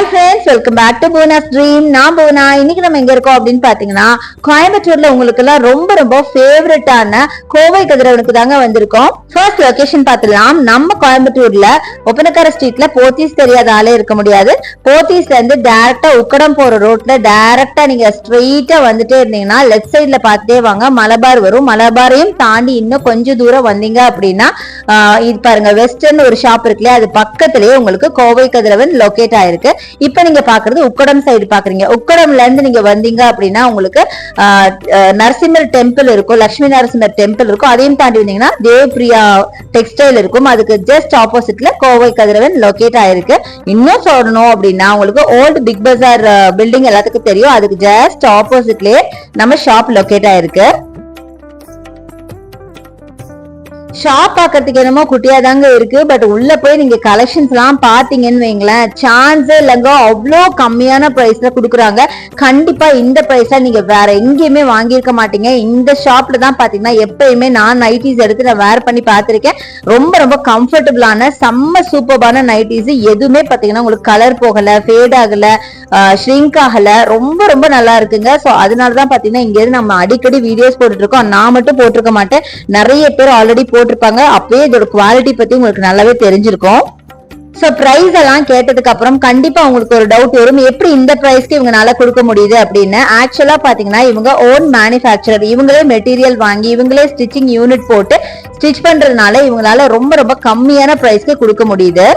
Hi friends welcome back to Poona's dream நான் போனா இன்னைக்கு நம்ம எங்க இருக்கோம் அப்படின்னு பாத்தீங்கன்னா கோயம்புத்தூர்ல உங்களுக்கு எல்லாம் ரொம்ப ரொம்ப ஃபேவரட்டான கோவை கதிரவனுக்கு தாங்க வந்திருக்கோம். ஃபர்ஸ்ட் லொகேஷன் பார்த்துலாம் நம்ம கோயம்புத்தூர்ல ஒப்பனக்கார ஸ்ட்ரீட்ல போத்தீஸ் தெரியாத ஆளே இருக்க முடியாது. போத்தீஸ்ல இருந்து டைரக்டா உக்கடம் போற ரோட்ல டைரக்டா நீங்க ஸ்ட்ரெயிட்டா வந்துட்டே இருந்தீங்கன்னா லெஃப்ட் சைட்ல பார்த்துட்டே வாங்க. மலபார் வரும். மலபாரையும் தாண்டி இன்னும் கொஞ்சம் தூரம் வந்தீங்க அப்படின்னா இது பாருங்க வெஸ்டர்ன் ஒரு ஷாப் இருக்குல்லையா அது பக்கத்திலேயே உங்களுக்கு கோவை கதிரவன் லொகேட் ஆயிருக்கு. இப்ப நீங்க பாக்குறது உக்கடம் சைடு பாக்குறீங்க. உக்கடம்ல இருந்து நீங்க வந்தீங்க அப்படின்னா உங்களுக்கு நரசிம்மர் டெம்பிள் இருக்கும் லட்சுமி நரசிம்மர் டெம்பிள் இருக்கும். அதையும் தாண்டி வந்தீங்கன்னா தேவ்பிரியா டெக்ஸ்டைல் இருக்கும். அதுக்கு ஜஸ்ட் ஆப்போசிட்ல கோவை கதிரவன் லொகேட் ஆயிருக்கு. இன்னும் சொல்லணும் அப்படின்னா உங்களுக்கு ஓல்டு பிக் பஜார் பில்டிங் எல்லாத்துக்கும் தெரியும். அதுக்கு ஜஸ்ட் ஆப்போசிட்லயே நம்ம ஷாப் லொகேட் ஆயிருக்கு. ஷாப் பார்க்கறதுக்கு என்னமோ குட்டியா தாங்க இருக்கு பட் உள்ள போய் நீங்க கலெக்ஷன்ஸ் எல்லாம் பாத்தீங்கன்னு வைங்களேன் சான்ஸே இல்லைங்க. அவ்வளோ கம்மியான பிரைஸ்ல கொடுக்குறாங்க. கண்டிப்பா இந்த பிரைஸ்ல நீங்க வேற எங்கேயுமே வாங்கியிருக்க மாட்டீங்க. இந்த ஷாப்ல தான் பாத்தீங்கன்னா எப்பயுமே நான் நைட்டிஸ் எடுத்து நான் வேர் பண்ணி பார்த்திருக்கேன் ரொம்ப ரொம்ப கம்ஃபர்டபுளான செம்ம சூப்பர்பான நைட்டிஸ் எதுவுமே பாத்தீங்கன்னா உங்களுக்கு கலர் போகல ஃபேட் ஆகல ஷ்ரிங்க் ஆகல. ரொம்ப ரொம்ப நல்லா இருக்குங்க. ஸோ அதனால தான் பாத்தீங்கன்னா இங்க இருந்து நம்ம அடிக்கடி வீடியோஸ் போட்டுட்டு இருக்கோம். நான் மட்டும் போட்டிருக்க மாட்டேன். நிறைய பேர் ஆல்ரெடி போட்டிருப்பாங்க. அப்பவே இதோட குவாலிட்டி பத்தி உங்களுக்கு நல்லாவே தெரிஞ்சிருக்கும். சோ பிரைஸ் எல்லாம் கேட்டதுக்கு அப்புறம் கண்டிப்பா உங்களுக்கு ஒரு டவுட் வரும். எப்படி இந்த பிரைஸ்க்கு இவங்களால கொடுக்க முடியுது அப்படின்னு. ஆக்சுவலா பாத்தீங்கன்னா இவங்க ஓன் மேனுஃபேக்சரர் இவங்களே மெட்டீரியல் வாங்கி இவங்களே ஸ்டிச்சிங் யூனிட் போட்டு ஸ்டிச் பண்றதுனால இவங்களால ரொம்ப ரொம்ப கம்மியான பிரைஸ்க்கு கொடுக்க முடியுது.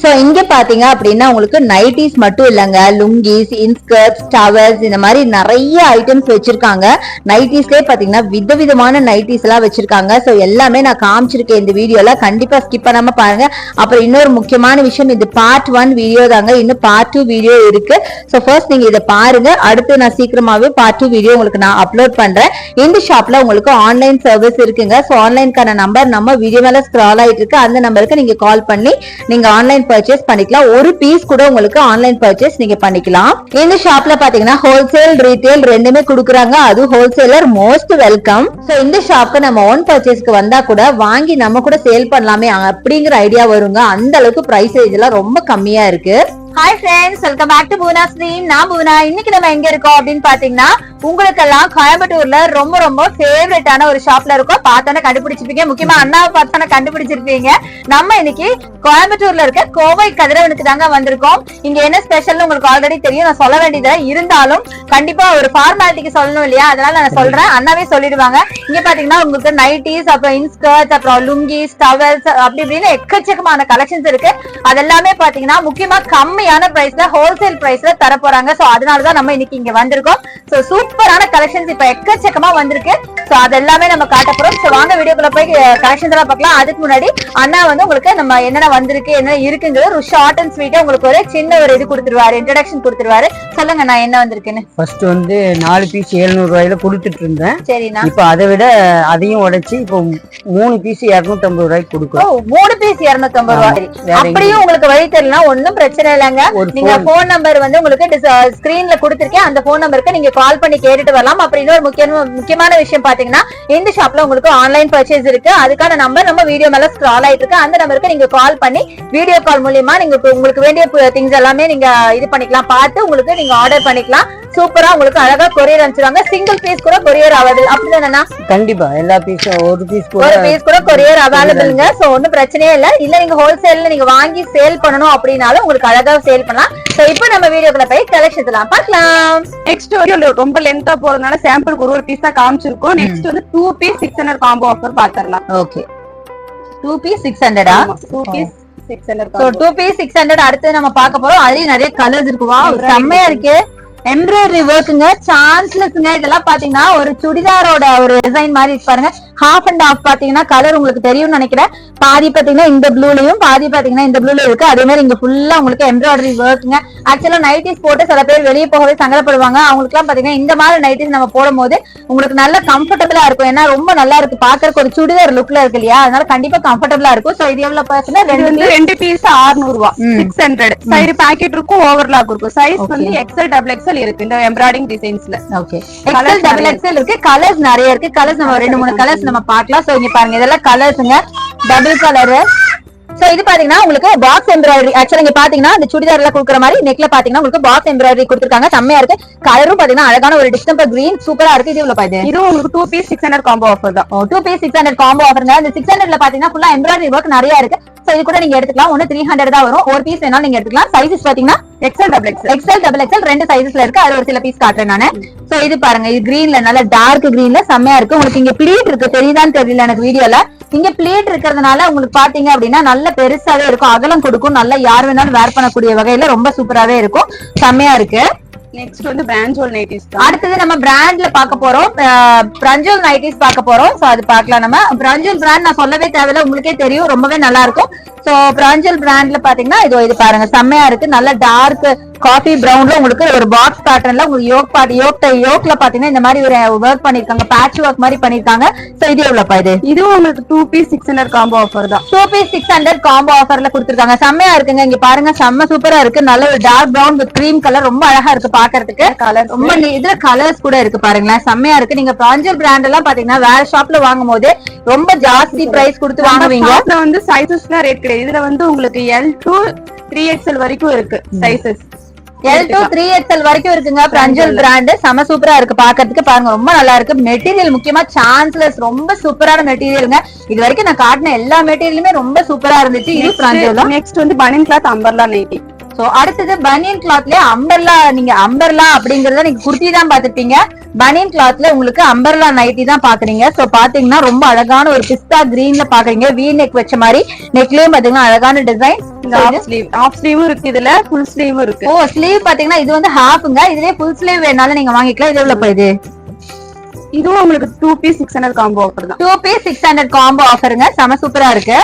ஸோ இங்கே பார்த்தீங்க அப்படின்னா உங்களுக்கு நைட்டிஸ் மட்டும் இல்லைங்க. லுங்கிஸ் இன்ஸ்கர்ட்ஸ் டவர்ஸ் இந்த மாதிரி நிறைய ஐட்டம்ஸ் வச்சிருக்காங்க. நைட்டிஸ்லேயே பார்த்தீங்கன்னா விதவிதமான நைட்டிஸ் எல்லாம் வச்சிருக்காங்க. ஸோ எல்லாமே நான் காமிச்சிருக்கேன் இந்த வீடியோல கண்டிப்பாக ஸ்கிப் பண்ணாமல் பாருங்க. அப்புறம் இன்னொரு முக்கியமான விஷயம் இது பார்ட் ஒன் வீடியோ தாங்க. இன்னும் பார்ட் டூ வீடியோ இருக்கு. ஸோ ஃபர்ஸ்ட் நீங்கள் இதை பாருங்க. அடுத்து நான் சீக்கிரமாகவே பார்ட் டூ வீடியோ உங்களுக்கு நான் அப்லோட் பண்ணுறேன் இந்த ஷாப்பில் உங்களுக்கு ஆன்லைன் சர்வீஸ் இருக்குங்க. ஸோ ஆன்லைனுக்கான நம்பர் நம்ம வீடியோ மேலே ஸ்க்ரால் ஆகிட்டு இருக்கு. அந்த நம்பருக்கு நீங்கள் கால் பண்ணி நீங்கள் ஆன்லைன் பர்ச்சேஸ் பண்ணிக்கலாம். ஒரு பீஸ் கூட உங்களுக்கு ஆன்லைன் பர்ச்சேஸ் நீங்க பண்ணிக்கலாம். இந்த ஷாப்ல பாத்தீங்கன்னா ஹோல்சேல் ரீட்டைல் ரெண்டுமே கொடுக்குறாங்க. அது ஹோல்சேலர் மோஸ்ட் வெல்கம் சோ இந்த ஷாப்க்கு நம்ம ஓன் பர்ச்சேஸ்க்கு வந்தா கூட வாங்கி நம்ம கூட சேல் பண்ணலாமே அப்படிங்கிற ஐடியா வருங்க. அந்த அளவுக்கு பிரைஸ் எல்லாம் ரொம்ப கம்மியா இருக்கு. Hi friends welcome back to Poona stream நான் பூனா இன்னைக்கு நம்ம எங்க இருக்கோம் அப்படின்னு பாத்தீங்கன்னா உங்களுக்கெல்லாம் கோயம்புத்தூர்ல ரொம்ப ரொம்ப ஃபேவரட்டான ஒரு ஷாப்ல இருக்கோம். பார்த்தோன்னே கண்டுபிடிச்சிருப்பீங்க. முக்கியமா அண்ணாவை பார்த்தோன்னே கண்டுபிடிச்சிருப்பீங்க. நம்ம இன்னைக்கு கோயம்புத்தூர்ல இருக்க கோவை கதிரவனுக்கு தாங்க வந்திருக்கோம். இங்க என்ன ஸ்பெஷல்னு உங்களுக்கு ஆல்ரெடி தெரியும். நான் சொல்ல வேண்டியது இருந்தாலும் கண்டிப்பா ஒரு ஃபார்மாலிட்டிக்கு சொல்லணும் இல்லையா? அதனால நான் சொல்றேன். அண்ணாவே சொல்லிடுவாங்க. இங்க பாத்தீங்கன்னா உங்களுக்கு நைட்டிஸ் அப்புறம் இன்ஸ்கர்ட்ஸ் அப்புறம் லுங்கிஸ் டவல்ஸ் அப்படி இப்படின்னு எக்கச்சக்கமான கலெக்ஷன்ஸ் இருக்கு. அதெல்லாமே பாத்தீங்கன்னா முக்கியமா கம்மி கம்மியான பிரைஸ்ல ஹோல்சேல் பிரைஸ்ல தர போறாங்க சோ அதனாலதான் நம்ம இன்னைக்கு இங்க வந்திருக்கோம். சோ சூப்பரான கலெக்ஷன்ஸ் இப்ப எக்கச்சக்கமா வந்திருக்கு. சோ அதெல்லாமே நம்ம காட்ட போறோம். சோ வாங்க வீடியோக்குள்ள போய் கலெக்ஷன்ஸ் எல்லாம் பார்க்கலாம். அதுக்கு முன்னாடி அண்ணா வந்து உங்களுக்கு நம்ம என்னென்ன வந்திருக்கு என்ன இருக்குங்கிறது ஒரு ஷார்ட் அண்ட் ஸ்வீட்டா உங்களுக்கு ஒரு சின்ன ஒரு இது கொடுத்துருவாரு இன்ட்ரடக்ஷன் கொடுத்துருவாரு. சொல்லுங்க நான் என்ன வந்திருக்குன்னு. ஃபர்ஸ்ட் வந்து நாலு பீஸ் எழுநூறு ரூபாயில கொடுத்துட்டு இருந்தேன். சரிண்ணா. இப்போ அதை விட அதையும் உடைச்சு இப்போ மூணு பீஸ் இருநூத்தம்பது ரூபாய்க்கு ஓ கொடுக்குறோம் மூணு பீஸ் இருநூத்தி ரூபாய். வேற அப்படியும் உங்களுக்கு வழி தெரியலனா ஒண்ணும் பிரச்சனை இல்லைங்க ஒரு நீங்க. போன் நம்பர் வந்து உங்களுக்கு ஸ்கிரீன்ல கொடுத்திருக்கேன். அந்த போன் நம்பருக்கு நீங்க கால் பண்ணி கேட்டுட்டு வரலாம். அப்புறம் இன்னொரு முக்கியமான முக்கியமான விஷயம் பாத்தீங்கன்னா இந்த ஷாப்ல உங்களுக்கு ஆன்லைன் பர்ச்சேஸ் இருக்கு. அதுக்கான நம்பர் நம்ம வீடியோ மேல ஸ்க்ரால் ஆயிட்டு இருக்கு. அந்த நம்பருக்கு நீங்க கால் பண்ணி வீடியோ கால் மூலியமா நீங்க உங்களுக்கு வேண்டிய திங்ஸ் எல்லாமே நீங்க இது பண்ணிக்கலாம். பார்த்து உங்களுக்கு நீங்க ஆர்டர் பண்ணிக்கலாம். சூப்பரா உங்களுக்கு அழகா கொரியர் அனுப்பிச்சிருவாங்க. சிங்கிள் பீஸ் கூட கொரியர் ஆகுது. அப்படிதானே கண்டிப்பா எல்லா பீஸும் ஒரு பீஸ் கூட ஒரு பீஸ் கூட கொரியர் அவைலபிள்ங்க சோ ஒண்ணும் பிரச்சனையே இல்ல. இல்ல நீங்க ஹோல்சேல்ல நீங்க வாங்கி சேல் பண்ணணும் அப்படின்னாலும் உங்களுக்கு அழகா சேல் பண்ணலாம். சோ இப்போ நம்ம வீடியோக்குள்ள போய் கலெக்ஷன்ஸ் எல்லாம் பார்க்கலாம். நெக்ஸ்ட் வீடியோ ரொம்ப லென்த்தா போறதுனால சாம்பிளுக்கு ஒரு ஒரு பீஸ் தான் காமிச்சிருக்கோம் நெக்ஸ்ட் வந்து two piece six hundred combo offer பாத்திரலாம். Okay two piece six ஹண்ட்ரடா two piece six hundred so two piece six hundred அடுத்து நம்ம பார்க்க போறோம். அதுலயும் நிறைய கலர்ஸ் இருக்கு. வா Embroidery செம்மையா இருக்கு. எம்ப்ராய்டரி ஒர்க்குங்க சான்ஸ்லெஸ்ங்க இதெல்லாம் பாத்தீங்கன்னா ஒரு சுடிதாரோட ஒரு டிசைன் மாதிரி பாருங்க. ஹாஃப் அண்ட் ஹாஃப் பாத்தீங்கன்னா கலர் உங்களுக்கு தெரியும்னு நினைக்கிறேன். பாதி பாத்தீங்கன்னா இந்த ப்ளூலயும் பாதி பாத்தீங்கன்னா இந்த ப்ளூல இருக்கு. அதே மாதிரி இங்க ஃபுல்லா உங்களுக்கு எம்ப்ராய்டரி ஒர்க்குங்க ஆக்சுவலா நைட்டிஸ் போட்டு சில பேர் வெளியே போகவே சங்கடப்படுவாங்க. அவங்களுக்கு எல்லாம் பாத்தீங்கன்னா இந்த மாதிரி நைட்டிஸ் நம்ம போடும்போது உங்களுக்கு நல்ல கம்ஃபர்டபுளா இருக்கும். ஏன்னா ரொம்ப நல்லா இருக்கு. பாக்குறதுக்கு ஒரு சுடிதார் லுக்ல இருக்கு இல்லையா? அதனால கண்டிப்பா கம்ஃபர்டபுளா இருக்கும். சோ இது எவ்வளவு இது ரெண்டு ரெண்டு பீஸ் 600 ரூபா. சிக்ஸ் ஹண்ட்ரட் சைடு பாக்கெட் இருக்கும் ஓவர்லாக் இருக்கும். சைஸ் வந்து எக்ஸல் டபுள் எக்ஸல் இருக்கு. இந்த எம்ப்ராய்டிங் டிசைன்ஸ்ல ஓகே எக்ஸல் டபுள் எக்ஸல் இருக்கு. கலர்ஸ் நிறைய இருக்கு. கலர்ஸ் நம்ம ரெண்டு மூணு கலர்ஸ் நம்ம பார்க்கலாம். சோ இங்க பாருங்க இதெல்லாம் கலர்ஸ்ங்க டபுள் கலரு சோ இது பாத்தீங்கன்னா உங்களுக்கு பாக்ஸ் எம்ப்ராய்டரி ஆக்சுவலா இங்க பாத்தீங்கன்னா இந்த சுடிதார்ல குடுக்குற மாதிரி நெக்ல பாத்தீங்கன்னா உங்களுக்கு பாக்ஸ் எம்ப்ராய்டரி கொடுத்துருக்காங்க. செம்மையா இருக்கு. கலரும் பாத்தீங்கன்னா அழகான ஒரு டிஸ்டம்பர் கிரீன் சூப்பரா இருக்கு. இது இவ்வளவு பாது இதுவும் உங்களுக்கு two piece six hundred combo offer தான். Two piece six hundred combo ஆஃபருங்க இந்த சிக்ஸ் ஹண்ட்ரட்ல பாத்தீங்கன்னா ஃபுல்லா எம்ப்ராய்டரி ஒர்க் நிறைய இருக்கு. சோ இது கூட நீங்க எடுத்துக்கலாம். ஒன்னு த்ரீ ஹண்ட்ரட் தான் வரும். ஒரு பீஸ் வேணாலும் நீங்க எடுத்துக்கலாம். சைஸஸ் பாத்தீங்கன்னா XL double XL XL double XL ரெண்டு சைஸஸ்ல இருக்கு. அதுல ஒரு சில பீஸ் காட்டுறேன் நானு. சோ இது பாருங்க. இது கிரீன்ல நல்ல டார்க் கிரீன்ல செம்மையா இருக்கு. உங்களுக்கு இங்க ப்ளீட் இருக்கு. தெரியுதான்னு தெரியல எனக்கு வீடியோல இங்க ப்ளீட் இருக்கிறதுனால உங்களுக்கு பாத்தீங்க அப்படின்னா நல்ல பெருசாவே இருக்கும். அகலம் கொடுக்கும். நல்ல யார் வேணாலும் வேர் பண்ணக்கூடிய வகையில ரொம்ப சூப்பராவே இருக்கும். செம்மையா இருக்கு. நெக்ஸ்ட் வந்து பிராஞ்சோல் நைட்டிஸ் அடுத்தது நம்ம பிராண்ட்ல பார்க்க போறோம். பிரஞ்சல் நைட்டிஸ் பார்க்க போறோம். சோ அது பார்க்கலாம் நம்ம. பிரஞ்சல் பிராண்ட் நான் சொல்லவே தேவையில்ல. உங்களுக்கே தெரியும். ரொம்பவே நல்லா இருக்கும். சோ பிராஞ்சல் பிராண்ட்ல பாத்தீங்கன்னா இது இது பாருங்க. செம்மையா இருக்கு. நல்ல டார்க் காஃபி பிரவுன்ல உங்களுக்கு ஒரு பாக்ஸ் பேட்டர்ன்ல உங்களுக்கு யோக் பாட் யோக் யோக்ல பாத்தீங்கன்னா இந்த மாதிரி ஒரு ஒர்க் பண்ணிருக்காங்க. பேட்ச் ஒர்க் மாதிரி பண்ணிருக்காங்க. சோ இது எவ்வளவுப்பா இது? இதுவும் உங்களுக்கு two piece six hundred combo offer தான். Two piece six hundred combo ஆஃபர்ல கொடுத்துருக்காங்க. செம்மையா இருக்குங்க. இங்க பாருங்க செம்ம சூப்பரா இருக்கு. நல்ல ஒரு dark brown with cream colour ரொம்ப அழகா இருக்கு பாக்குறதுக்கு. கலர் ரொம்ப இதுல கலர்ஸ் கூட இருக்கு பாருங்களேன். செம்மையா இருக்கு. நீங்க பிராஞ்சல் பிராண்ட் எல்லாம் பாத்தீங்கன்னா வேற ஷாப்ல வாங்கும் போது ரொம்ப ஜாஸ்தி பிரைஸ் கொடுத்து வாங்குவீங்க. வந்து சைசஸ்லாம் ரேட் கிடையாது. இதுல வந்து உங்களுக்கு எல் டு த்ரீ எக்ஸ்எல் வரைக்கும் இருக்கு sizes L two three XL வரைக்கும் இருக்குங்க. பிராஞ்சல் பிராண்ட் செம சூப்பரா இருக்கு பாக்குறதுக்கு. பாருங்க ரொம்ப நல்லா இருக்கு. மெட்டீரியல் முக்கியமா சான்ஸ்லஸ் ரொம்ப சூப்பரான மெட்டீரியலுங்க இது வரைக்கும் நான் காட்டின எல்லா மெட்டீரியலுமே ரொம்ப சூப்பரா இருந்துச்சு. இது பிராஞ்சல் நெக்ஸ்ட் வந்து பனியன் கிளாத் அம்பர்லா நைட்டி சோ அடுத்தது பனியன் கிளாத்லயே அம்பர்லா நீங்க அம்பர்லா அப்படிங்கறத நீங்க குர்த்தி தான் பாத்திருப்பீங்க பனியன் கிளாத்ல உங்களுக்கு அம்பர்லா நைட்டி தான் பாக்குறீங்க சோ பாத்தீங்கன்னா ரொம்ப அழகான ஒரு பிஸ்தா கிரீன்ல பாக்குறீங்க வி நெக் வச்ச மாதிரி. நெக்லயும் பாத்தீங்கன்னா அழகான டிசைன் ஆஃப் ஸ்லீவ் இருக்கு இதுல. ஃபுல் ஸ்லீவும் இருக்கு. ஓ ஸ்லீவ் பாத்தீங்கன்னா இது வந்து ஹாஃப்ங்க இதுலயே ஃபுல் ஸ்லீவ் வேணாலும் நீங்க வாங்கிக்கலாம். இது எவ்வளவு இது இதுவும் உங்களுக்கு two piece six hundred combo offer தான். Two piece six hundred combo ஆஃபருங்க செம சூப்பரா இருக்கு.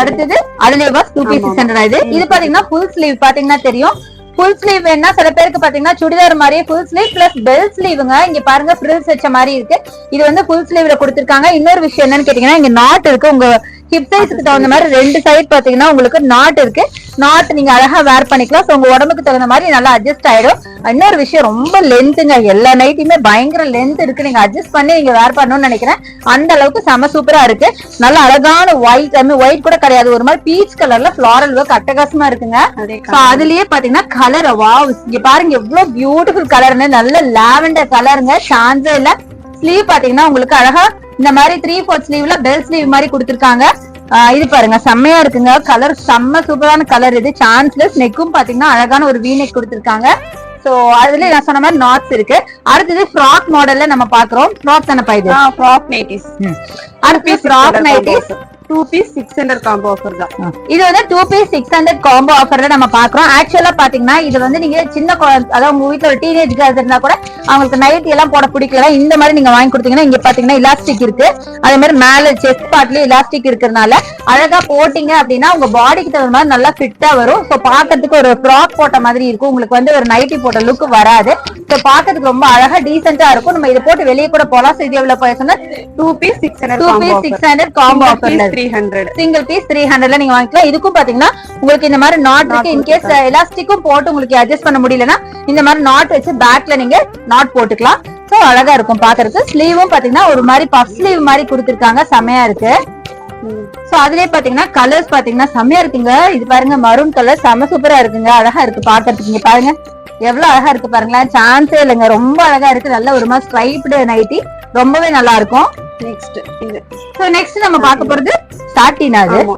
அடுத்தது அதுலயே டூ பீஸ் சிக்ஸ் ஹண்ட்ரட் இது. இது பாத்தீங்கன்னா ஃபுல் ஸ்லீவ் பாத்தீங்கன்னா தெரியும். ஃபுல் ஸ்லீவ் வேணா சில பேருக்கு பாத்தீங்கன்னா சுடிதார் மாதிரியே ஃபுல் ஸ்லீவ் பிளஸ் பெல் ஸ்லீவுங்க இங்க பாருங்க ஃப்ரில்ஸ் வச்ச மாதிரி இருக்கு. இது வந்து ஃபுல் ஸ்லீவ்ல கொடுத்திருக்காங்க. இன்னொரு விஷயம் என்னன்னு கேட்டீங்கன்னா இங்க நாட் இருக்கு. உங்க ஹிப் சைஸ்க்கு தகுந்த மாதிரி ரெண்டு சைடு பாத்தீங்கன்னா உங்களுக்கு நாட் இருக்கு. நாட் நீங்க அழகா வேர் பண்ணிக்கலாம். So, உங்க உடம்புக்கு தகுந்த மாதிரி நல்லா அட்ஜஸ்ட் ஆயிடும். இன்னொரு விஷயம் ரொம்ப லென்த்துங்க எல்லா நைட்டுமே பயங்கர லென்த் இருக்கு. நீங்க அட்ஜஸ்ட் பண்ணி நீங்க வேர் பண்ணணும்னு நினைக்கிறேன். அந்த அளவுக்கு செம சூப்பரா இருக்கு. நல்ல அழகான ஒயிட் ஐ ஒயிட் கூட கிடையாது. ஒரு மாதிரி பீச் கலர்ல ஃபிளாரல் ஒர்க் அட்டகாசமா இருக்குங்க. So, அதுலயே பாத்தீங்கன்னா கலர் வாவ் இங்க பாருங்க எவ்வளவு பியூட்டிஃபுல் கலர்னு நல்ல லாவெண்டர் கலருங்க சான்ஸே இல்ல ஸ்லீவ் பாத்தீங்கன்னா உங்களுக்கு அழகா இந்த மாதிரி த்ரீ ஃபோர்த் ஸ்லீவ்ல பெல் ஸ்லீவ் மாதிரி கொடுத்திருக்காங்க. இது பாருங்க செம்மையா இருக்குங்க. கலர் செம்ம சூப்பரான கலர் இது. சான்ஸ்லெஸ் நெக்கும் பாத்தீங்கன்னா அழகான ஒரு வீ நெக் கொடுத்திருக்காங்க. சோ அதுல நான் சொன்ன மாதிரி நாட்ஸ் இருக்கு. அடுத்தது ஃப்ராக் மாடல்ல நம்ம பாக்குறோம். ஃப்ராக் தானே இது? ஃப்ராக் நைட்டிஸ் அடுத்து frock nighties two piece six hundred combo offer தான். இது வந்து two piece six hundred combo ஆஃபர்ல நம்ம பாக்குறோம் ஆக்சுவலா பாத்தீங்கன்னா இது வந்து நீங்க சின்ன அதாவது உங்க வீட்ல ஒரு டீனேஜ் கேர்ள்ஸ் இருந்தா கூட அவங்களுக்கு நைட் எல்லாம் போட பிடிக்கல இந்த மாதிரி நீங்க வாங்கி கொடுத்தீங்கன்னா இங்க பாத்தீங்கன்னா இலாஸ்டிக் இருக்கு. அதே மாதிரி மேல செஸ்ட் பார்ட்லயும் இலாஸ்டிக் இருக்கிறதுனால அழகா போட்டீங்க அப்படின்னா உங்க பாடிக்கு தகுந்த மாதிரி நல்லா ஃபிட்டா வரும். சோ பாக்கிறதுக்கு ஒரு ஃப்ராக் போட்ட மாதிரி இருக்கும். உங்களுக்கு வந்து ஒரு நைட்டி போட்ட லுக் வராது. சோ பாக்கிறதுக்கு ரொம்ப அழகா டீசென்டா இருக்கும். நம்ம இதை போட்டு வெளியே கூட போலாம். சோ இது எவ்வளவு போய் சொன்னா two piece six hundred two combo piece six hundred combo offer ஆஃபர்ல three hundred single piece three ஹண்ட்ரட்ல நீங்க வாங்கிக்கலாம். இதுக்கும் பாத்தீங்கன்னா உங்களுக்கு இந்த மாதிரி நாட் இருக்கு. இன்கேஸ் எலாஸ்டிக்கும் போட்டு உங்களுக்கு அட்ஜஸ்ட் பண்ண முடியலன்னா இந்த மாதிரி நாட் வச்சு பேக்ல நீங்க நாட் போட்டுக்கலாம். சோ அழகா இருக்கும் பாக்குறதுக்கு. ஸ்லீவும் பாத்தீங்கன்னா ஒரு மாதிரி பஃப் ஸ்லீவ் மாதிரி கொடுத்திருக்காங்க. செமையா இருக்கு. சோ அதுலயே பாத்தீங்கன்னா கலர்ஸ் பாத்தீங்கன்னா செமையா இருக்குங்க. இது பாருங்க மரூன் கலர் செம சூப்பரா இருக்குங்க. அழகா இருக்கு பாக்குறதுக்கு. பாருங்க. எவ்வளவு அழகா இருக்கு பாருங்களேன். சான்ஸே இல்லைங்க. ரொம்ப அழகா இருக்கு. நல்ல ஒரு மாதிரி ஸ்ட்ரைப்டு நைட்டி ரொம்பவே நல்லா இருக்கும். நெக்ஸ்ட் இது. சோ நெக்ஸ்ட் நம்ம பார்க்க போறது சாட்டினா அது ஆமா.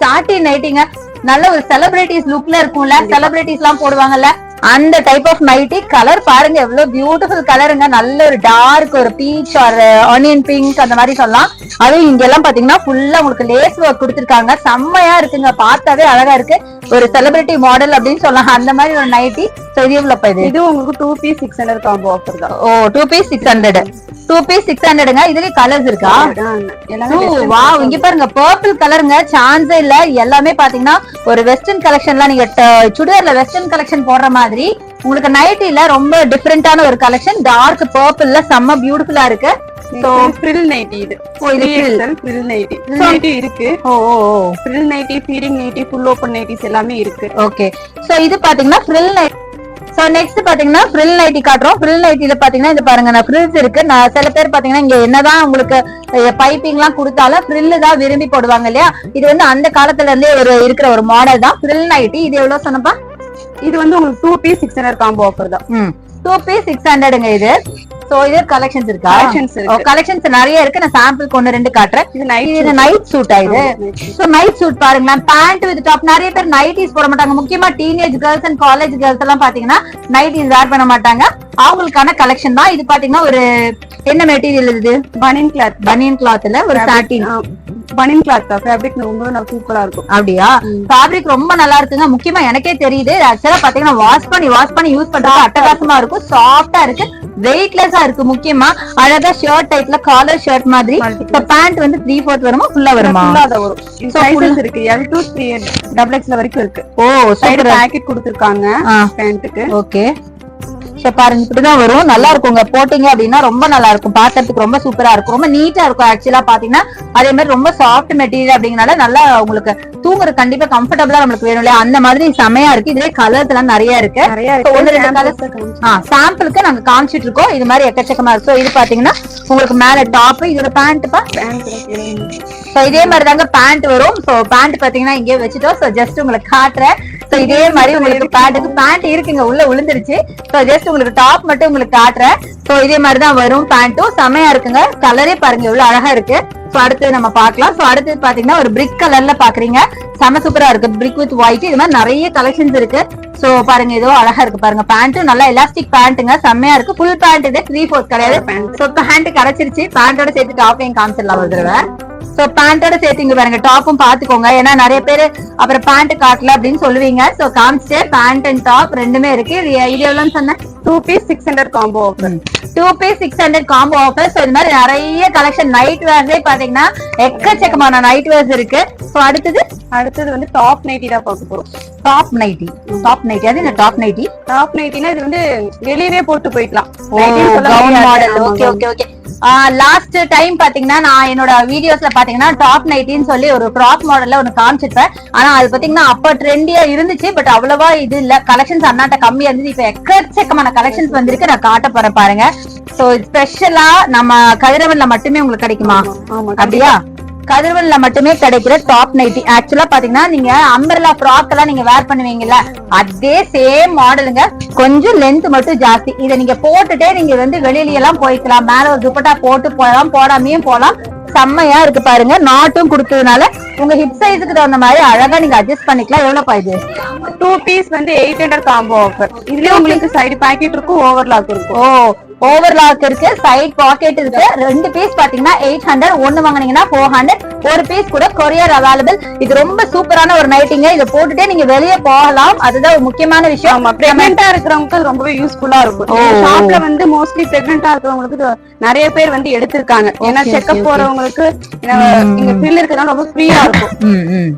சாட்டி நைட்டிங்க நல்ல ஒரு செலிபிரிட்டிஸ் லுக்ல இருக்கும்ல செலிபிரிட்டிஸ் எல்லாம் போடுவாங்கல்ல அந்த டைப் ஆஃப் நைட்டி கலர் பாருங்க எவ்வளவு பியூட்டிஃபுல் கலருங்க நல்ல ஒரு டார்க் ஒரு பீச் ஒரு ஆனியன் பிங்க் அந்த மாதிரி சொல்லலாம். அதுவும் இங்க எல்லாம் பாத்தீங்கன்னா ஃபுல்லா உங்களுக்கு லேஸ் ஒர்க் கொடுத்திருக்காங்க. செம்மையா இருக்குங்க. பார்த்தாவே அழகா இருக்கு. ஒரு செலிபிரிட்டி மாடல் அப்படின்னு சொல்லலாம். அந்த மாதிரி ஒரு நைட்டி சோ இது எவ்வளவு இது? இது உங்களுக்கு two piece six hundred combo offer தான். ஓ two piece six hundred two piece six ஹண்ட்ரடுங்க இதுலயே கலர்ஸ் இருக்கா? வாவ் இங்க பாருங்க பர்பிள் கலருங்க சான்ஸே இல்ல. எல்லாமே பாத்தீங்கன்னா ஒரு வெஸ்டர்ன் கலெக்ஷன்லாம் நீங்க சுடிதார்ல வெஸ்டர்ன் கலெக்ஷன் போடுற மாதிரி உங்களுக்கு நைட்டில ரொம்ப டிஃபரெண்டான ஒரு கலெக்ஷன் டார்க் பர்பிள்ல செம்ம பியூட்டிஃபுல்லா இருக்கு. ஸோ ஃப்ரில் நைட்டி இது. ஃப்ரில் நைட்டி நைட்டி இருக்கு. ஓ ஓ frill nighty feeding nighty full open nighties எல்லாமே இருக்கு. ஓகே சோ இது பாத்தீங்கன்னா ஃப்ரில் சோ நெக்ஸ்ட் பாத்தீங்கன்னா ஃப்ரில் நைட்டி காட்டுறோம். ஃப்ரில் நைட்டில பாத்தீங்கன்னா இது பாருங்க நான் ஃப்ரில்ஸ் இருக்கு. நான் சில பேர் பாத்தீங்கன்னா இங்க என்னதான் உங்களுக்கு பைப்பிங் எல்லாம் கொடுத்தாலும் ஃப்ரில் தான் விரும்பி போடுவாங்க இல்லையா? இது வந்து அந்த காலத்துல இருந்தே ஒரு இருக்கிற ஒரு மாடல் தான். ஃப்ரில் நைட்டி இது எவ்வளவு சொன்னப்பா? இது வந்து உங்களுக்கு two piece six hundred combo offer தான் டூ பீஸ் சிக்ஸ் ஹண்ட்ரடுங்க இது. சோ இது கலெக்ஷன்ஸ் இருக்கா? கலெக்ஷன்ஸ் கலெக்ஷன்ஸ் நிறைய இருக்கு. நான் சாம்பிள் ஒன்னு ரெண்டு காட்டுறேன். இது நைட் இது நைட் சூட்டா இது. சோ நைட் சூட் பாருங்களேன். பேண்ட் வித் டாப் நிறைய பேர் நைட்டிஸ் போட மாட்டாங்க. முக்கியமா teenage girls and college girls எல்லாம் பாத்தீங்கன்னா நைட்டிஸ் வேர் பண்ண மாட்டாங்க. அவங்களுக்கான கலெக்ஷன் தான். இது பாத்தீங்கன்னா ஒரு என்ன மெட்டீரியல் இது? பனியன் கிளாத் பனியன் கிளாத்ல ஒரு சாட்டின் பனியன் கிளாத் தான் ஃபேப்ரிக் ரொம்ப நல்லா சூப்பரா இருக்கும். அப்படியா? ஃபேப்ரிக் ரொம்ப நல்லா இருக்குங்க. முக்கியமா எனக்கே தெரியுது. ஆக்சுவலா பாத்தீங்கன்னா வாஷ் பண்ணி வாஷ் பண்ணி யூஸ் பண்றது அட்டகாசமா இருக்கும். சாஃப்டா இருக்கு. வெயிட்லெஸ்ஸா இருக்கு முக்கியமா. அழகா ஷர்ட் டைப்ல காலர் ஷர்ட் மாதிரி. இப்ப பேண்ட் வந்து த்ரீ ஃபோர்த் வருமா? ஃபுல்லா வருமா? வரும். சைஸஸ் இருக்கு. L two three double XL வரைக்கும் இருக்கு. ஓ சைடு பேக்கெட் கொடுத்துருக்காங்க பேண்ட்டுக்கு ஓகே சோ பாருங்க. இப்படிதான் வரும். நல்லா இருக்குங்க. போட்டீங்க அப்படின்னா ரொம்ப நல்லா இருக்கும். பாக்குறதுக்கு ரொம்ப சூப்பரா இருக்கும். ரொம்ப நீட்டா இருக்கும் ஆக்சுவலா பாத்தீங்கன்னா. அதே மாதிரி ரொம்ப சாஃப்ட் மெட்டீரியல் அப்படிங்கறனால நல்லா உங்களுக்கு தூங்குறது கண்டிப்பா கம்ஃபர்டபுளா நம்மளுக்கு வேணும் இல்லையா? அந்த மாதிரி செமையா இருக்கு. இதுவே கலர்ஸ் எல்லாம் நிறைய இருக்கு. ஒண்ணு ரெண்டு ஆ சாம்பிளுக்கு நாங்க காமிச்சிட்டு இருக்கோம். இது மாதிரி எக்கச்சக்கமா இருக்கு. இது பாத்தீங்கன்னா உங்களுக்கு மேல டாப் இதோட பேண்ட்ப்பா சோ இதே மாதிரி தாங்க பேண்ட் வரும். சோ பேண்ட் பாத்தீங்கன்னா இங்கே வச்சுட்டோம். ஜஸ்ட் உங்களுக்கு காட்டுறேன். இதே மாதிரி உங்களுக்கு பேண்ட்டுக்கு பேண்ட் இருக்குங்க. உள்ள விழுந்துருச்சு. ஜஸ்ட் உங்களுக்கு டாப் மட்டும் உங்களுக்கு காட்டுறேன். சோ இதே மாதிரி தான் வரும் பேண்ட்டும் செமையா இருக்குங்க. கலரே பாருங்க எவ்வளவு அழகா இருக்கு. சோ அடுத்து நம்ம பார்க்கலாம். சோ அடுத்து பாத்தீங்கன்னா ஒரு பிரிக் கலர்ல பாக்குறீங்க. செம சூப்பரா இருக்கு. பிரிக் வித் ஒயிட் இது மாதிரி நிறைய கலெக்ஷன்ஸ் இருக்கு. சோ பாருங்க ஏதோ அழகா இருக்கு. பாருங்க பேண்ட்டும் நல்லா எலாஸ்டிக் பேண்ட்டுங்க செம்மையா இருக்கு. ஃபுல் பேண்ட் இது. த்ரீ ஃபோர்த் கிடையாது. சோ பேண்ட் கிடைச்சிருச்சு. பேண்டோட சேர்த்து டாப்பையும் காமிச்சிடலாம் ஒரு தடவை. சோ பேண்டோட சேர்த்து இங்க பாருங்க. டாப்பும் பாத்துக்கோங்க ஏன்னா நிறைய பேரு அப்புறம் பேண்ட் காட்டல அப்படின்னு சொல்லுவீங்க. சோ காமிச்சிட்டு பேண்ட் அண்ட் டாப் ரெண்டுமே இருக்கு. இது எவ்வளவுன்னு சொன்னேன் two piece six hundred combo offer two piece six hundred combo offer so இது மாதிரி நிறைய கலெக்ஷன் நைட் வேர்ஸே பாத்தீங்கன்னா எக்கச்சக்கமான நைட் வேர்ஸ் இருக்கு. ஸோ அடுத்தது? அடுத்தது வந்து டாப் நைட்டி தான் பார்க்க போறோம். டாப் நைட்டி டாப் நைட்டி அது என்ன டாப் நைட்டி டாப் நைட்டினா இது வந்து வெளியவே போட்டு ஆமா, okay okay okay last time பாத்தீங்கன்னா நான் என்னோட வீடியோஸ்ல பாத்தீங்கன்னா டாப் நைட்டின்னு சொல்லி ஒரு ஃப்ராக் மாடல்ல ஒன்னு காமிச்சிருப்பேன். ஆனா அது பாத்தீங்கன்னா அப்ப ட்ரெண்டியா இருந்துச்சு பட் அவ்வளவா இது இல்ல. கலெக்ஷன்ஸ் அண்ணாட்ட கம்மியா இருந்துச்சு. இப்ப எக்கச்சக்கமான கலெக்ஷன்ஸ் வந்திருக்கு. நான் காட்ட போறேன் பாருங்க. சோ ஸ்பெஷலா நம்ம கதிரவன்ல மட்டுமே உங்களுக்கு கிடைக்குமா? அப்படியா? கதிர்வன்ல மட்டுமே கிடைக்கிற டாப் நைட்டி ஆக்சுவலா பாத்தீங்கன்னா நீங்க அம்பர்லா ஃப்ராக் எல்லாம் நீங்க வேர் பண்ணுவீங்கல்ல அதே சேம் மாடலுங்க கொஞ்சம் லென்த் மட்டும் ஜாஸ்தி. இத நீங்க போட்டுட்டே நீங்க வந்து வெளியில எல்லாம் போய்க்கலாம். மேல ஒரு துப்பட்டா போட்டு போகலாம் போடாமையும் போலாம் செம்மையா இருக்கு பாருங்க. நாட்டும் கொடுத்ததுனால உங்க ஹிப் சைஸுக்கு தகுந்த மாதிரி அழகா நீங்க அட்ஜஸ்ட் பண்ணிக்கலாம். எவ்வளவு இது? டூ பீஸ் வந்து எயிட் ஹண்ட்ரட் காம்போ ஆஃபர் இதுலயே உங்களுக்கு சைடு பாக்கெட் இருக்கும் ஓவர்லாக் இருக்கும். ஓ ஓவர்லாக் இருக்கு சைட் பாக்கெட் இருக்கு. ரெண்டு பீஸ் பாத்தீங்கன்னா எயிட் ஹண்ட்ரட் ஒன்னு வாங்குனீங்கன்னா ஃபோர் ஹண்ட்ரட் ஒரு பீஸ் கூட கொரியர் அவைலபிள் இது ரொம்ப சூப்பரான ஒரு நைட்டிங்க இதை போட்டுட்டே நீங்க வெளியே போகலாம். அதுதான் ஒரு முக்கியமான விஷயம். பிரெக்னெண்டா இருக்கிறவங்களுக்கு ரொம்பவே யூஸ்ஃபுல்லா இருக்கும். ஷாப்ல வந்து மோஸ்ட்லி பிரெக்னெண்டா இருக்கிறவங்களுக்கு நிறைய பேர் வந்து எடுத்திருக்காங்க. ஏன்னா செக்அப் போறவங்களுக்கு இங்க ஃபில் இருக்கிறதுனால ரொம்ப ஃப்ரீயா இருக்கும்.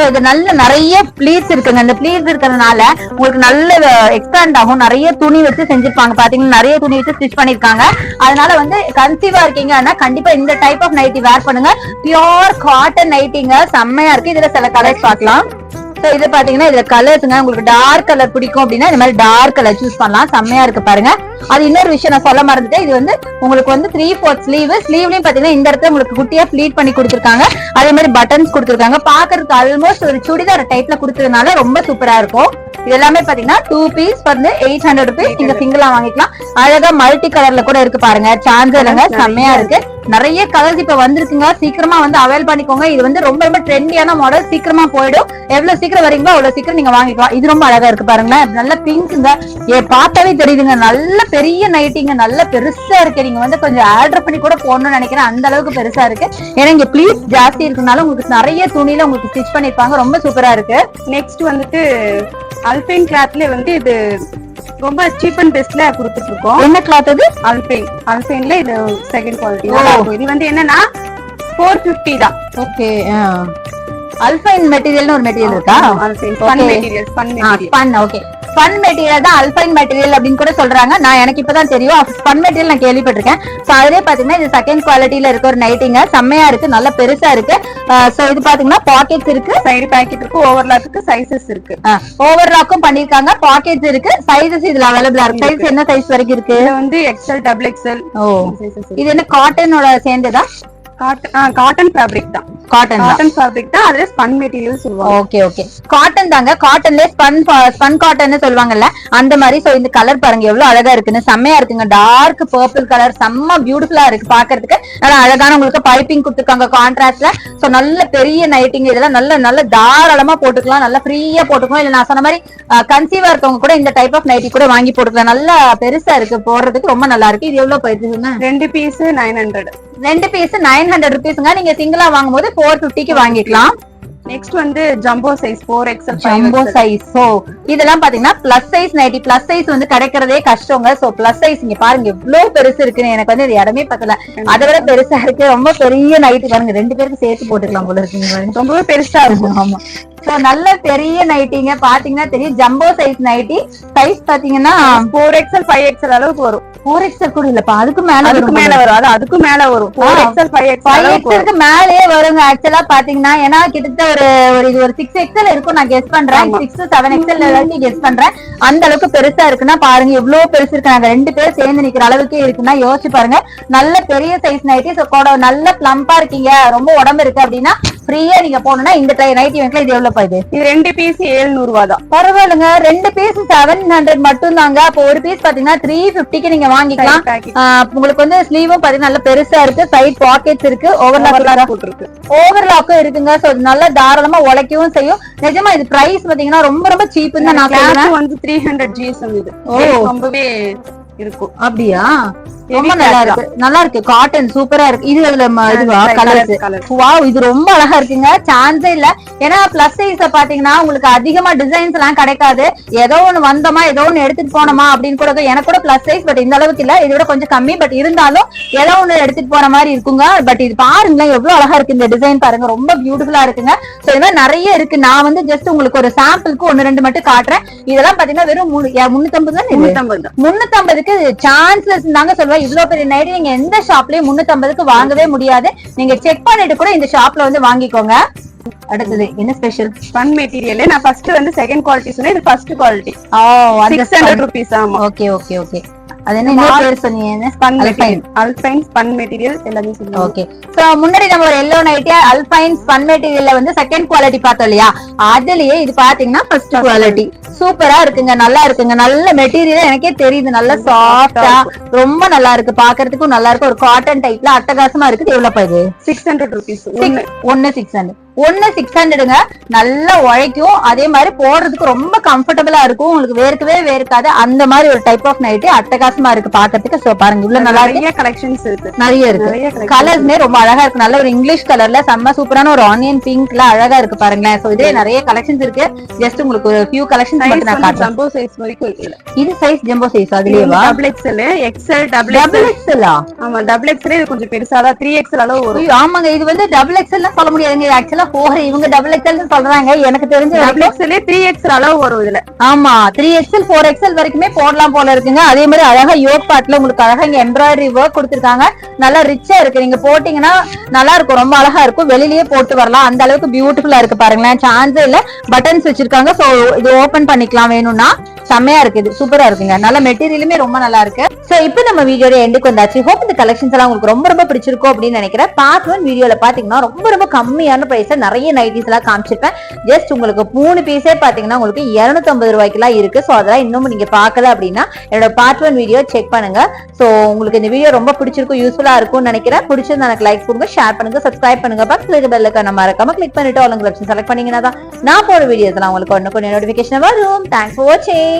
சோ இது நல்ல நிறைய ப்ளீட்ஸ் இருக்குங்க. இந்த ப்ளீட்ஸ் இருக்கிறதுனால உங்களுக்கு நல்ல எக்ஸ்பேண்ட் ஆகும். நிறைய துணி வச்சு செஞ்சிருப்பாங்க. பாத்தீங்கன்னா நிறைய துணி வச்சு ஸ்டிச் பண்ணிருக்காங்க. அதனால வந்து கன்சீவா இருக்கீங்கன்னா கண்டிப்பா இந்த டைப் ஆஃப் நைட்டி வேர் பண்ணுங்க. பியோர் காட்டன் நைட்டிங்க செம்மையா இருக்கு. இதுல சில கலர்ஸ் பார்க்கலாம். சோ இது பாத்தீங்கன்னா இதுல கலர்ஸ்ங்க உங்களுக்கு டார்க் கலர் பிடிக்கும் அப்படின்னா இந்த மாதிரி டார்க் கலர் சூஸ் பண்ணலாம். செம்மையா இருக்கு பாருங்க. அது இன்னொரு விஷயம் நான் சொல்ல மறந்துட்டேன். இது வந்து உங்களுக்கு வந்து த்ரீ ஃபோர்த் ஸ்லீவ் ஸ்லீவ்லயும் பாத்தீங்கன்னா இந்த இடத்துல உங்களுக்கு குட்டியா ப்ளீட் பண்ணி கொடுத்துருக்காங்க. அதே மாதிரி பட்டன்ஸ் கொடுத்துருக்காங்க. பாக்குறதுக்கு ஆல்மோஸ்ட் ஒரு சுடிதார் டைப்ல கொடுத்ததுனால ரொம்ப சூப்பரா இருக்கும். இது எல்லாமே பாத்தீங்கன்னா டூ பீஸ் வந்து எயிட் ஹண்ட்ரட் ருபீஸ் நீங்க சிங்கிளா வாங்கிக்கலாம். அழகா மல்டி கலர்ல கூட இருக்கு பாருங்க. சான்ஸ் இல்லைங்க. செம்மையா இருக்கு. நிறைய கலர்ஸ் இப்ப வந்திருக்குங்க. சீக்கிரமா வந்து அவைல் பண்ணிக்கோங்க. இது வந்து ரொம்ப ரொம்ப ட்ரெண்டியான மாடல் சீக்கிரமா போயிடும். எவ்வளவு சீக்கிரம் வரீங்களோ அவ்வளவு சீக்கிரம் நீங்க வாங்கிக்கலாம். இது ரொம்ப அழகா இருக்கு பாருங்களேன். நல்ல பிங்க்குங்க ஏ பார்த்தாவே தெரியுதுங்க. நல்ல பெரிய நைட்டிங்க நல்ல பெருசா இருக்கு. நீங்க வந்து கொஞ்சம் ஆர்டர் பண்ணி கூட போடணும்னு நினைக்கிறேன். அந்த அளவுக்கு பெருசா இருக்கு. ஏன்னா இங்க ப்ளீஸ் ஜாஸ்தி இருக்கனால உங்களுக்கு நிறைய துணியில உங்களுக்கு ஸ்டிச் பண்ணிருப்பாங்க ரொம்ப சூப்பரா இருக்கு. நெக்ஸ்ட் வந்துட்டு அல்பைன் கிளாத்ல வந்து இது ரொம்ப சீப் அண்ட் பெஸ்ட்ல கொடுத்துட்டு இருக்கோம் என்ன கிளாத் அது? அல்பைன் அல்பைன்ல இது செகண்ட் குவாலிட்டி. இது வந்து என்னன்னா ஃபோர் பிப்டி தான். ஓகே அல்பைன் மெட்டீரியல்னு ஒரு மெட்டீரியல் இருக்கா? Alpine fun. Material fun okay spun material தான் அல்பைன் மெட்டீரியல் அப்படின்னு கூட சொல்றாங்க. நான் எனக்கு இப்பதான் தெரியும். ஸ்பன் மெட்டீரியல் நான் கேள்விப்பட்டிருக்கேன். சோ அதுலயே பாத்தீங்கன்னா இது செகண்ட் குவாலிட்டியில இருக்க ஒரு நைட்டிங்க செம்மையா இருக்கு நல்ல பெருசா இருக்கு. சோ இது பாத்தீங்கன்னா பாக்கெட்ஸ் இருக்கு சைடு பாக்கெட் இருக்கு ஓவர்லாக்கு சைசஸ் இருக்கு. ஓவர்லாக்கும் பண்ணிருக்காங்க பாக்கெட்ஸ் இருக்கு சைஸஸ் இதுல அவைலபிளா இருக்கு. சைஸ் என்ன சைஸ் வரைக்கும் இருக்கு? வந்து எக்ஸல் டபுள் எக்ஸல் ஓ இது என்ன காட்டனோட சேர்ந்ததா? காட்டன் காட்டன் ஃபேப்ரிக் தான். காட்டன் காட்டன் ஃபேப்ரிக் தான் அதுல ஸ்பன் மெட்டீரியல் சொல்லுவாங்க. ஓகே ஓகே காட்டன் தாங்க. காட்டன்ல ஸ்பன் ஸ்பன் காட்டன் சொல்லுவாங்கல்ல அந்த மாதிரி சோ இந்த கலர் பாருங்க எவ்வளவு அழகா இருக்குன்னு. செம்மையா இருக்குங்க. டார்க் பர்பிள் கலர் செம்ம பியூட்டிஃபுல்லா இருக்கு பாக்குறதுக்கு. நல்லா அழகான உங்களுக்கு பைப்பிங் கொடுத்துருக்காங்க கான்ட்ராஸ்ட்ல சோ நல்ல பெரிய நைட்டிங் இதெல்லாம் நல்ல நல்ல தாராளமா போட்டுக்கலாம். நல்லா ஃப்ரீயா போட்டுக்கலாம். இல்ல நான் சொன்ன மாதிரி கன்சீவா இருக்கவங்க கூட இந்த டைப் ஆஃப் நைட்டி கூட வாங்கி போட்டுக்கலாம். நல்லா பெருசா இருக்கு. போடுறதுக்கு ரொம்ப நல்லா இருக்கு. இது எவ்வளவு போயிடுச்சுன்னா ரெண்டு பீஸ் நைன் ஹண்ட்ரட் ரெண்டு பீஸ் நைன் ஹண்ட்ரட் ருபீஸ்ங்க நீங்க சிங்கிளா வாங்கும்போது ஃபோர் பிப்டிக்கு வாங்கிக்கலாம். நெக்ஸ்ட் வந்து jumbo size four XL jumbo size so இதெல்லாம் பாத்தீங்கன்னா plus size nighty plus size வந்து கிடைக்கிறதே கஷ்டங்க. சோ பிளஸ் சைஸ் இங்க பாருங்க எவ்வளவு பெருசு இருக்குன்னு எனக்கு வந்து இது இடமே பத்தல. அதை விட பெருசா இருக்கு. ரொம்ப பெரிய நைட்டி பாருங்க ரெண்டு பேருக்கு சேர்த்து போட்டுக்கலாம் போல இருக்குங்க. ரொம்பவே பெருசா இருக்கும். ஆமா. சோ நல்ல பெரிய நைட்டிங்க. பாத்தீங்கன்னா தெரியும். Jumbo size nighty. சைஸ் பாத்தீங்கன்னா ஃபோர் எக்ஸல் ஃபைவ் எக்ஸல் அளவுக்கு வரும். ஃபோர் எக்ஸல் கூட இல்லப்பா. அதுக்கு மேல அதுக்கு மேல வரும். அது அதுக்கும் மேல வரும். ஃபோர் ஆ. எக்ஸல் ஃபைவ் எக்ஸல் ஃபைவ் எக்ஸலுக்கு மேலேயே வருங்க. ஆக்சுவலா பாத்தீங்கன்னா ஏன்னா கிட்டத்தட்ட ஒரு ஒரு இது ஒரு சிக்ஸ் எக்ஸல் இருக்கும். நான் கெஸ் பண்றேன். சிக்ஸ் செவன் எக்ஸல் வரைக்கும் கெஸ் பண்றேன். அந்த அளவுக்கு பெருசா இருக்குன்னா பாருங்க எவ்வளவு பெருசு இருக்கு. நாங்க ரெண்டு பேர் சேர்ந்து நிக்கிற அளவுக்கு இருக்குன்னா யோசிச்சு பாருங்க. நல்ல பெரிய சைஸ் நைட்டி. சோ நல்ல பிளம்பா இருக்கீங்க. ரொம்ப உடம்பு இருக்கு அப்படின்னா ஃப்ரீயா நீங்க போகணும்னா இந்த நைட்டி வாங்கலாம் இது எவ்வளவு இது இது ரெண்டு பீஸ் ஏழுநூறு ரூபா தான். பரவாயில்லைங்க. ரெண்டு பீஸ் செவன் ஹண்ட்ரட் மட்டும் தாங்க. அப்போ ஒரு பீஸ் பாத்தீங்கன்னா த்ரீ பிப்டிக்கு நீங்க வாங்கிக்கலாம். உங்களுக்கு வந்து ஸ்லீவும் பாத்தீங்கன்னா நல்ல பெருசா இருக்கு. சைட் பாக்கெட்ஸ் இருக்கு. ஓவர்லாக் போட்டிருக்கு. ஓவர்லாக்கும் இருக்குங்க. சோ நல்லா தாராளமா உழைக்கவும் செய்யும். நிஜமா இது பிரைஸ் பாத்தீங்கன்னா ரொம்ப ரொம்ப சீப்புன்னு தான் நான் வந்து த்ரீ ஹண்ட்ரட் ஓ. ரொம்பவே இருக்கும். அப்படியா? ரொம்ப நல்லா இருக்கு நல்லா இருக்கு காட்டன் சூப்பரா இருக்கு. இது இதுவா? கலர்ஸ் கலர் வாவ் இது ரொம்ப அழகா இருக்குங்க. சான்ஸே இல்ல. ஏன்னா பிளஸ் சைஸ் பாத்தீங்கன்னா உங்களுக்கு அதிகமா டிசைன்ஸ் எல்லாம் கிடைக்காது. ஏதோ ஒண்ணு வந்தோமா ஏதோ ஒண்ணு எடுத்துட்டு போனோமா அப்படின்னு கூட எனக்கு கூட பிளஸ் சைஸ் பட் இந்த அளவுக்கு இல்ல. இதை விட கொஞ்சம் கம்மி. பட் இருந்தாலும் ஏதோ ஒண்ணு எடுத்துட்டு போற மாதிரி இருக்குங்க. பட் இது பாருங்களேன் எவ்வளவு அழகா இருக்கு இந்த டிசைன் பாருங்க. ரொம்ப பியூட்டிஃபுல்லா இருக்குங்க. சோ இது மாதிரி நிறைய இருக்கு. நான் வந்து ஜஸ்ட் உங்களுக்கு ஒரு சாம்பிளுக்கு ஒன்னு ரெண்டு மட்டும் காட்டுறேன். இதெல்லாம் பாத்தீங்கன்னா வெறும் முன்னூத்தி முன்னூத்தம்பது தான் முன்னூத்தம்பதுக்கு சான்சஸ் தாங்க சொல்லுவேன். இவ்வளவு பெரிய நைட்டி நீங்க எந்த ஷாப்லயும் முன்னூத்தம்பதுக்கு வாங்கவே முடியாது. நீங்க செக் பண்ணிட்டு கூட இந்த ஷாப்ல வந்து வாங்கிக்கோங்க. அடுத்தது என்ன ஸ்பெஷல் ஸ்பன் மெட்டீரியல் நான் ஃபர்ஸ்ட் வந்து செகண்ட் குவாலிட்டி சொன்னேன். இது first quality oh six hundred rupees ஆமா. ஓகே ஓகே ஓகே அது என்ன பேர் சொன்னீங்க. மெட்டீரியல் அல்பைன் ஸ்பன் மெட்டீரியல் எல்லாமே சொல்லுவாங்க ஓகே சோ முன்னாடி நம்ம ஒரு எல்லோ நைட்டியா அல்பைன் ஸ்பன் மெட்டீரியல்ல வந்து செகண்ட் குவாலிட்டி பார்த்தோம் இல்லையா? அதுலயே இது பாத்தீங்கன்னா ஃபர்ஸ்ட் குவாலிட்டி சூப்பரா இருக்குங்க நல்லா இருக்குங்க. நல்ல மெட்டீரியல் எனக்கே தெரியுது. நல்ல சாஃப்டா ரொம்ப நல்லா இருக்கு. பாக்குறதுக்கும் நல்லா இருக்கு. ஒரு காட்டன் டைப்ல அட்டகாசமா இருக்கு எவ்வளவு இது? சிக்ஸ் ஹண்ட்ரட் ருபீஸ் ஒன்னு ஒன்னு சிக்ஸ் ஹண்ட்ரட் ஒன்னு சிக்ஸ் ஹண்ட்ரடுங்க நல்லா உழைக்கும். அதே மாதிரி போடுறதுக்கு ரொம்ப கம்ஃபர்டபுளா இருக்கும். உங்களுக்கு வேர்க்கவே வேர்க்காது. அந்த மாதிரி ஒரு டைப் ஆஃப் நைட்டு அட்டகாசமா இருக்கு பாக்குறதுக்கு. சோ பாருங்க இவ்வளவு நல்லா நிறைய கலெக்ஷன்ஸ் இருக்கு. நிறைய இருக்கு. கலர்ஸ்மே ரொம்ப அழகா இருக்கு. நல்ல ஒரு இங்கிலீஷ் கலர்ல செம்ம சூப்பரான ஒரு ஆனியன் பிங்க்ல அழகா இருக்கு பாருங்களேன். சோ இதே நிறைய கலெக்ஷன்ஸ் இருக்கு. ஜஸ்ட் உங்களுக்கு ஒரு ஃபியூ கலெக்ஷன்ஸ் மட்டும் நான் காட்டுறேன். ஜம்போ சைஸ் வரைக்கும் இது size jumbo size அதுலயேவா? Double XL XL double double XL ஆமா டபுள் எக்ஸ்எல் இது கொஞ்சம் பெருசா தான் த்ரீ எக்ஸ்எல் அளவு வரும். ஆமாங்க. இது வந்து டபுள் எக்ஸ்எல் சொல்ல முடியாதுங்க ஆக்சுவலா போர் இவங்க டபுள் எக்ஸ்எல் சொல்றாங்க. எனக்கு தெரிஞ்ச டபுள் எக்ஸ்எல் த்ரீ எக்ஸ்எல் அளவு வரும் இதுல. ஆமா த்ரீ எக்ஸ்எல் ஃபோர் எக்ஸ்எல் வரைக்குமே போடலாம் போல இருக்குங்க. அதே மாதிரி அழகா யோக் பாட்ல உங்களுக்கு அழகா இங்க எம்ப்ராய்டரி ஒர்க் கொடுத்துருக்காங்க. நல்லா ரிச்சா இருக்கு. நீங்க போட்டீங்கன்னா நல்லா இருக்கும். ரொம்ப அழகா இருக்கும். வெளியிலயே போட்டு வரலாம். அந்த அளவுக்கு பியூட்டிஃபுல்லா இருக்கு பாருங்களேன். சான்ஸே இல்ல. பட்டன்ஸ் வச்சிருக்காங்க. சோ இது ஓபன் பண்ணிக்கலாம் வேணும்னா. செம்மையா இருக்கு. இது சூப்பரா இருக்குங்க. நல்ல மெட்டீரியலுமே ரொம்ப நல்லா இருக்கு சோ இப்போ நம்ம வீடியோட எண்டுக்கு வந்தாச்சு. ஹோப் இந்த கலெக்ஷன்ஸ் எல்லாம் உங்களுக்கு ரொம்ப ரொம்ப பிடிச்சிருக்கும் அப்படின்னு நினைக்கிறேன். பார்ட் ஒன் வீடியோல பாத்தீங்கன்னா ரொம்ப ரொம்ப கம்மியான பிரைஸ்ல நிறைய நைட்டிஸ் எல்லாம் காமிச்சிருப்பேன். ஜஸ்ட் உங்களுக்கு மூணு பீஸே பாத்தீங்கன்னா உங்களுக்கு 250 ரூபாய்க்குலாம் இருக்கு. சோ அதெல்லாம் இன்னும் நீங்க பார்க்கல அப்படின்னா என்னோட பார்ட் ஒன் வீடியோ செக் பண்ணுங்க. சோ உங்களுக்கு இந்த வீடியோ ரொம்ப பிடிச்சிருக்கும் யூஸ்ஃபுல்லா இருக்கும்னு நினைக்கிறேன். பிடிச்சிருந்தா எனக்கு லைக் கொடுங்க ஷேர் பண்ணுங்க சப்ஸ்கிரைப் பண்ணுங்க. பக்கத்துல இருக்க பெல் மறக்காம கிளிக் பண்ணிட்டு ஆல் ஆப்ஷன் செலக்ட் பண்ணீங்கன்னா தான் நான் போற வீடியோஸ் எல்லாம் உங்களுக்கு ஒன்று கொஞ்சம் நோட்டிபிகேஷன் வரும். தேங்க்ஸ் ஃபார் வாட்சிங்